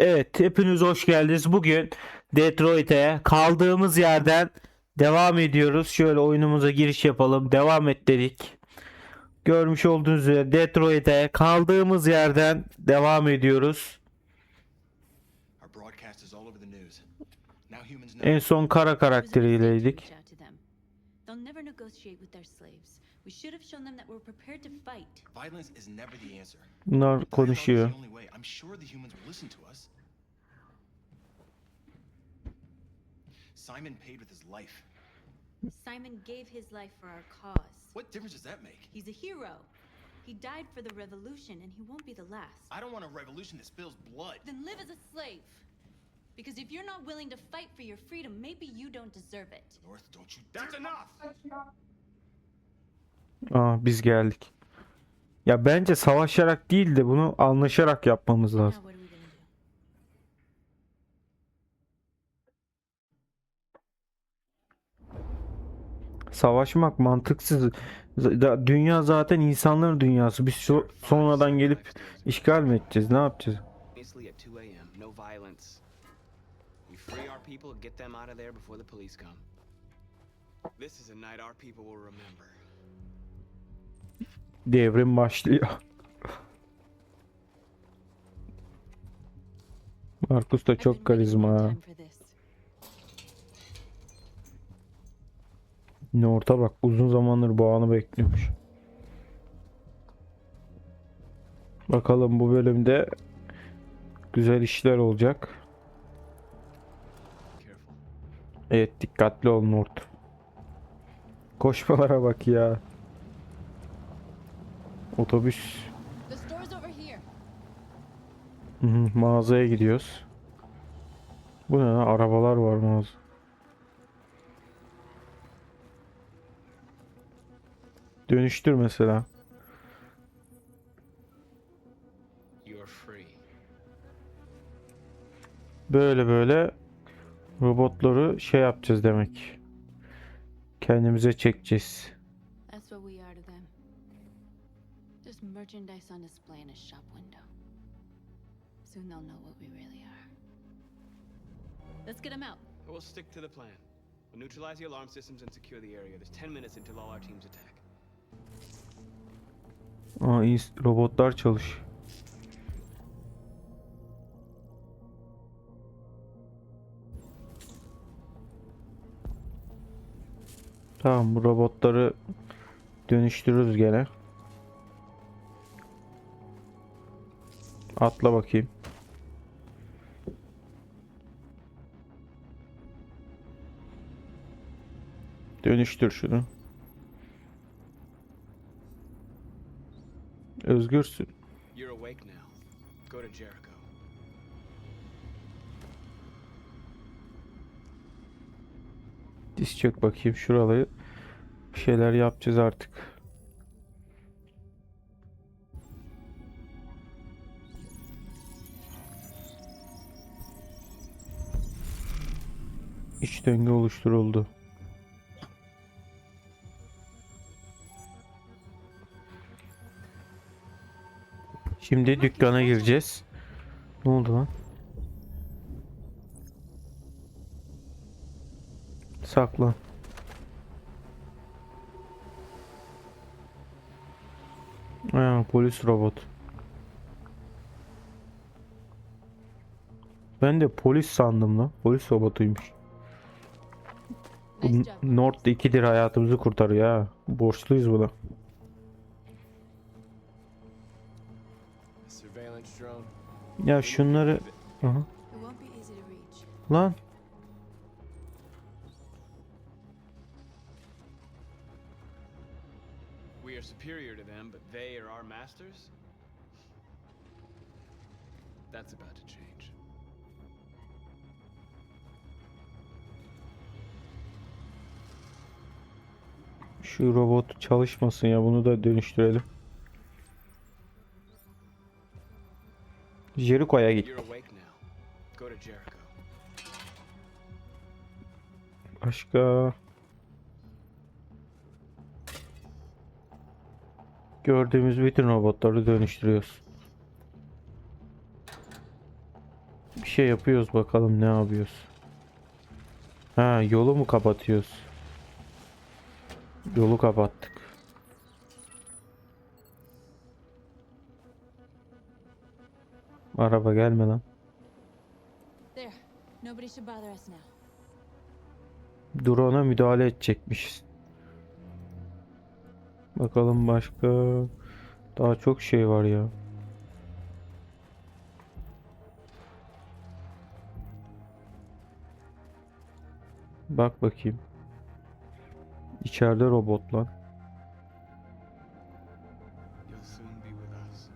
Evet, hepiniz hoş geldiniz. Bugün Detroit'e kaldığımız yerden devam ediyoruz. Şöyle oyunumuza giriş yapalım. Devam et dedik. Görmüş olduğunuz üzere Detroit'e kaldığımız yerden devam ediyoruz. En son kara karakteriyleydik. Reach out to them. They'll never negotiate with their slaves. We should have shown them that we're prepared to fight. violence is never the answer. Bunlar Dialogue is konuşuyor. the only way. I'm sure the humans will listen to us. Simon paid with his life. Simon gave his life for our cause. What difference does that make? He's a hero. He died for the revolution, and he won't be the last. I don't want a revolution that spills blood. Then live as a slave. Because if you're not willing to fight for your freedom, maybe you don't deserve it. North, don't you That's enough! Aa, biz geldik. Ya bence savaşarak değil de bunu anlaşarak yapmamız lazım. Savaşmak mantıksız. Dünya zaten insanların dünyası. Biz so- sonradan gelip işgal mi edeceğiz? Ne yapacağız? Obviously at 2 a.m., no violence. We free our people, get them out of there before the police come. This is a night our people will remember. Devrim başlıyor. Markus da çok karizma. Norta bak uzun zamandır bu anı bekliyormuş. Bakalım bu bölümde güzel işler olacak. Evet dikkatli ol Nort. Koşmalara bak ya. Otobüs. Hı hı, mağazaya gidiyoruz. Bu ne lan? Arabalar var mağaza. Dönüştür mesela. Böyle böyle robotları şey yapacağız demek. Kendimize çekeceğiz. Just merchandise on display in a shop window. Soon they'll know what we really are. Let's get them out. We'll stick to the plan. We'll neutralize the alarm systems and secure the area. There's 10 minutes until all our teams attack. Aa, robotlar çalış. Tamam bu robotları dönüştürürüz gene. Atla bakayım. Dönüştür şunu. Özgürsün. Diz çök bakayım şuraları. Bir şeyler yapacağız artık. İç döngü oluşturuldu. Şimdi dükkana gireceğiz. Ne oldu lan? Saklan. Ha, polis robot. Ben de polis sandım lan. Polis robotuymuş. Nord 2'dir hayatımızı kurtarıyor ha. Borçluyuz buna. Ya şunları... Aha. Lan. We are superior to them, but they are our masters? That's about to change. Şu robot çalışmasın ya. Bunu da dönüştürelim. Jericho'ya git. Başka... Gördüğümüz bütün robotları dönüştürüyoruz. Bir şey yapıyoruz bakalım ne yapıyoruz. Ha yolu mu kapatıyoruz? Yolu kapattık. Araba gelme lan. Drone'a müdahale edecekmişiz. Bakalım başka daha çok şey var ya. Bak bakayım. İçeride robot lan. You'll soon be with us.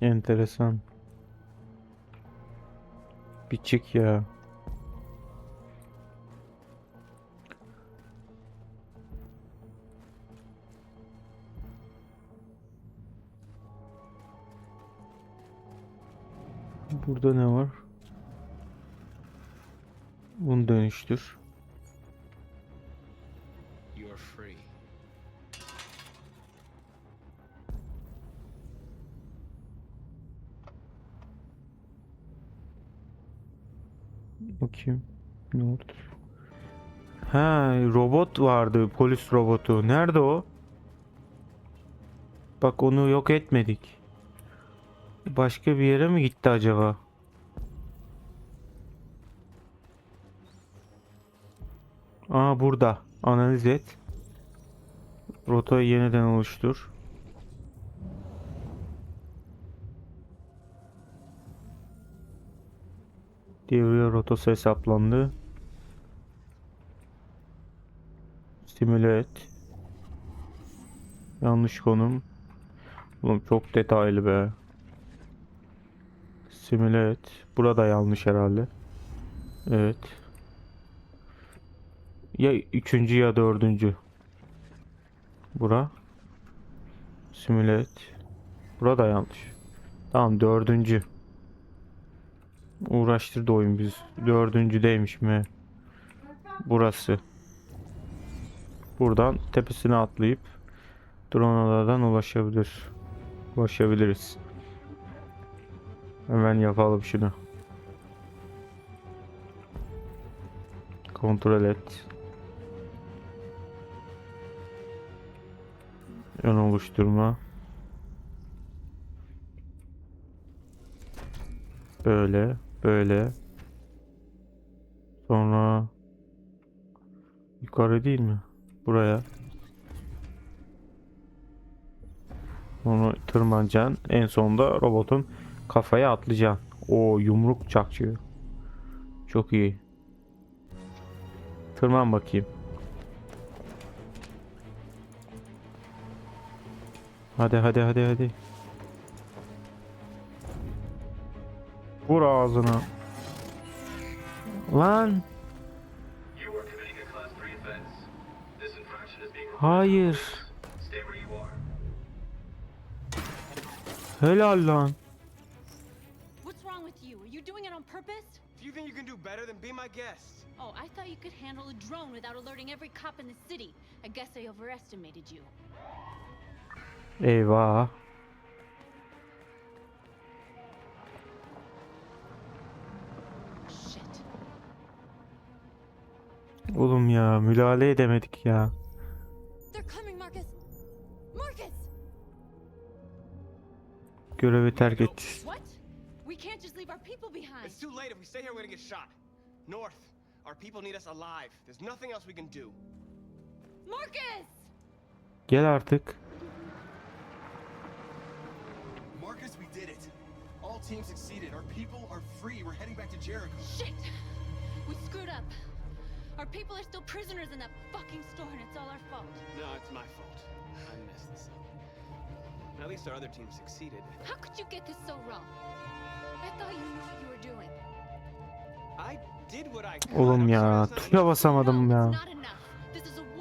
Enteresan. Bir çık ya. Burada ne var? Bunu dönüştür. Bakayım. Ne oldu? Ha, robot vardı. Polis robotu. Nerede o? Bak onu yok etmedik. Başka bir yere mi gitti acaba? Aa burada. Analiz et. Rotayı yeniden oluştur. Devre rotası hesaplandı. Simüle et. Yanlış konum. Oğlum çok detaylı be. Simüle et. Burada yanlış herhalde. Evet. Ya üçüncü ya dördüncü. Bura. Simüle et. Burada yanlış. Tamam dördüncü. Uğraştırdı oyun biz. Dördüncüdeymiş mi? Burası. Buradan tepesine atlayıp drone'lardan ulaşabilir. Ulaşabiliriz. Hemen yapalım şunu. Kontrol et. Ön oluşturma. Böyle, böyle. Sonra yukarı değil mi? Buraya. Onu tırmanacaksın. En sonunda robotun kafaya atlayacaksın. O yumruk çakıyor. Çok iyi. Tırman bakayım. Hadi hadi hadi hadi. Vur ağzına. Lan. You are committing think you can do better, then be my guest. Oh, I thought you could handle a drone without alerting every cop in the city. I guess I overestimated you. Eyvah. Shit. Oğlum ya müdahale edemedik ya. They're coming, Marcus. Marcus! Görevi terk et. What? We can't just leave our people behind. It's too late. If we stay here, we're gonna get shot. North, our people need us alive. There's nothing else we can do. Marcus! Gel artık. Marcus, we did it. All teams succeeded. Our people are free. We're heading back to Jericho. Shit! We screwed up. Our people are still prisoners in that fucking store, and it's all our fault. No, it's my fault. I messed this up. At least our other team succeeded. How could you get this so wrong? Oğlum ya tuşa basamadım no, ya. it's not enough. This is a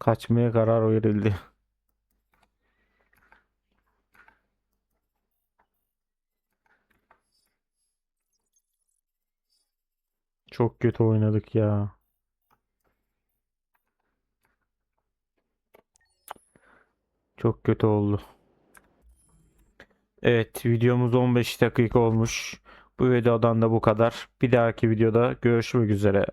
Kaçmaya karar verildi. Çok kötü oynadık ya. Çok kötü oldu. Evet, videomuz 15 dakika olmuş. Bu videodan da bu kadar. Bir dahaki videoda görüşmek üzere.